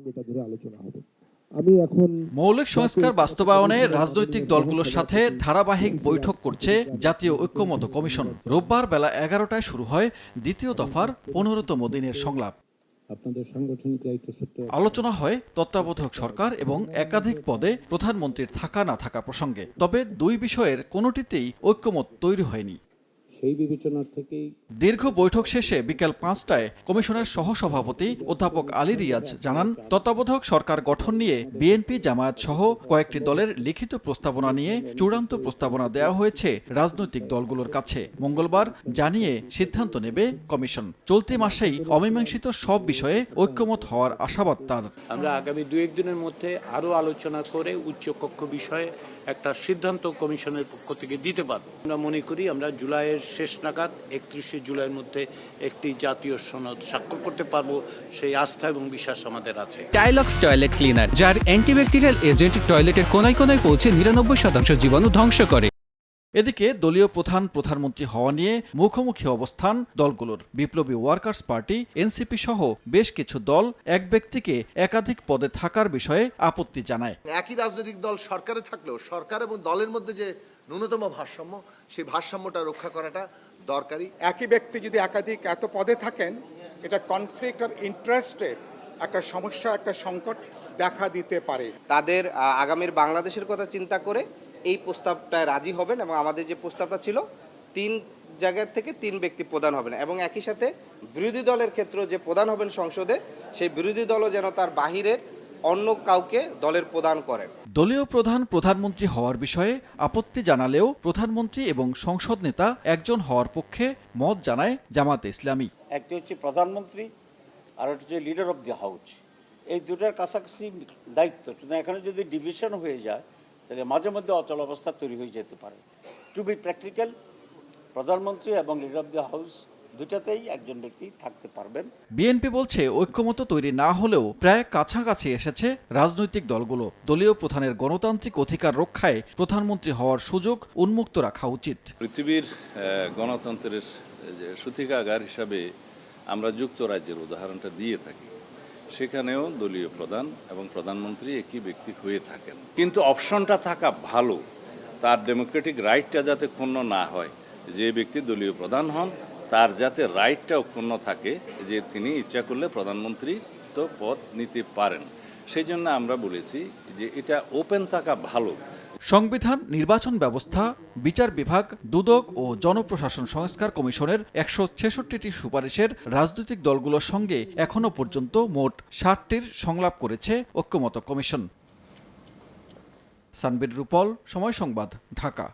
এবং এটা ধরে আলোচনা হবে। আমি এখন মৌলিক সংস্কার বাস্তবায়নে রাজনৈতিক দলগুলোর সাথে ধারাবাহিক বৈঠক করছে জাতীয় ঐক্যমত কমিশন। রোববার বেলা এগারোটায় শুরু হয় দ্বিতীয় দফার পনেরোতম দিনের সংলাপ। আপনাদের সাংগঠনিক দায়িত্ব আলোচনা হয় তত্ত্বাবধায়ক সরকার এবং একাধিক পদে প্রধানমন্ত্রীর থাকা না থাকা প্রসঙ্গে। তবে দুই বিষয়ের কোনোটিতেই ঐক্যমত তৈরি হয়নি। সেই বিবেচনার থেকেই দীর্ঘ বৈঠক শেষে বিকেল পাঁচটায় কমিশনের সহসভাপতি অধ্যাপক আলী রিয়াজ জানান তত্ত্বাবধায়ক সরকার গঠন নিয়ে বিএনপি জামায়াত সহ কয়েকটি দলের লিখিত প্রস্তাবনা নিয়ে চূড়ান্ত প্রস্তাবনা দেওয়া হয়েছে রাজনৈতিক দলগুলোর কাছে। মঙ্গলবার জানিয়ে সিদ্ধান্ত নেবে কমিশন। চলতি মাসেই অমীমাংসিত সব বিষয়ে ঐক্যমত হওয়ার আশাবাদ তার। আমরা আগামী দু একদিনের মধ্যে আরও আলোচনা করে উচ্চকক্ষ বিষয়ে একটা সিদ্ধান্ত কমিশনের পক্ষ থেকে দিতে পারব। আমরা মনে করি আমরা জুলাইয়ের শেষ নাগাদ একত্রিশে জুলাইয়ের মধ্যে একটি জাতীয় সনদ স্বাক্ষর করতে পারব সেই আস্থা এবং বিশ্বাস আমাদের আছে। টাইলক্স টয়লেট ক্লিনার যার অ্যান্টিব্যাকটেরিয়াল এজেন্ট টয়লেটের কোনায় কোনায় পৌঁছে নিরানব্বই শতাংশ জীবাণু ধ্বংস করে। এদিকে দলীয় প্রধান প্রধানমন্ত্রী হওয়া নিয়ে মুখোমুখি অবস্থান দলগুলোর। বিপ্লবী ওয়ার্কার্স পার্টি এনসিপি সহ বেশ কিছু দল এক ব্যক্তিকে একাধিক পদে থাকার বিষয়ে আপত্তি জানায়। একই রাজনৈতিক দল সরকারে থাকলেও সরকার এবং দলের মধ্যে যে ন্যূনতম ভারসাম্য সেই ভারসাম্যটা রক্ষা করাটা দরকারি। একই ব্যক্তি যদি একাধিক এত পদে থাকেন এটা কনফ্লিক্ট অফ ইন্টারেস্টের একটা সমস্যা একটা সংকট দেখা দিতে পারে। তাদের আগামীর বাংলাদেশের কথা চিন্তা করে এই প্রস্তাবটায় রাজি হবেন এবং আমাদের যে প্রস্তাবটা ছিল তিন জায়গার থেকে তিন ব্যক্তি প্রদান হবেন এবং একই সাথে বিরোধী দলের ক্ষেত্রে যে প্রধান হবেন সংসদে সেই বিরোধী দলও যেন তার বাহিরের অন্য কাউকে দলের প্রদান করেন। দলীয় প্রধান প্রধানমন্ত্রী হওয়ার বিষয়ে আপত্তি জানালেও প্রধানমন্ত্রী এবং সংসদ নেতা একজন হওয়ার পক্ষে মত জানায় জামাতে ইসলামী। একটি হচ্ছে প্রধানমন্ত্রী আর একটা হচ্ছে লিডার অফ দি হাউস এই দুটার কাছাকাছি দায়িত্ব। কিন্তু এখানে যদি ডিভিশন হয়ে যায় তাহলে মাঝে মধ্যে অচল অবস্থা তৈরি হয়ে যেতে পারে। টু বি প্র্যাকটিক্যাল প্রধানমন্ত্রী এবং লিডার অফ দি হাউস দুটাতেই একজন ব্যক্তি থাকতে পারবেন। বিএনপি বলছে ঐক্যমত তৈরি না হলেও প্রায় কাছাকাছি এসেছে রাজনৈতিক দলগুলো। দলীয় প্রধানের গণতান্ত্রিক অধিকার রক্ষায় প্রধানমন্ত্রী হওয়ার সুযোগ উন্মুক্ত রাখা উচিত। পৃথিবীর গণতন্ত্রের যে সূতিকাগার হিসাবে আমরা যুক্তরাজ্যের উদাহরণটা দিয়ে থাকি। সেখানেও দলীয় প্রধান এবং প্রধানমন্ত্রী একই ব্যক্তি হয়ে থাকেন। কিন্তু অপশনটা থাকা ভালো। তার ডেমোক্রেটিক রাইটটা যাতে ক্ষুণ্ণ না হয় যে ব্যক্তি দলীয় প্রধান হন তার যাতে রাইটটাও ক্ষুণ্ণ থাকে যে তিনি ইচ্ছা করলে প্রধানমন্ত্রী তো পদ নিতে পারেন। সেই জন্য আমরা বলেছি যে এটা ওপেন থাকা ভালো। সংবিধান, নির্বাচন ব্যবস্থা, বিচার বিভাগ, দুদক ও জনপ্রশাসন সংস্কার কমিশনের একশো ছেষট্টিটি সুপারিশের রাজনৈতিক দলগুলোর সঙ্গে এখনও পর্যন্ত মোট ষাটটির সংলাপ করেছে ঐক্যমত কমিশন। সানবির রূপল, সময় সংবাদ, ঢাকা।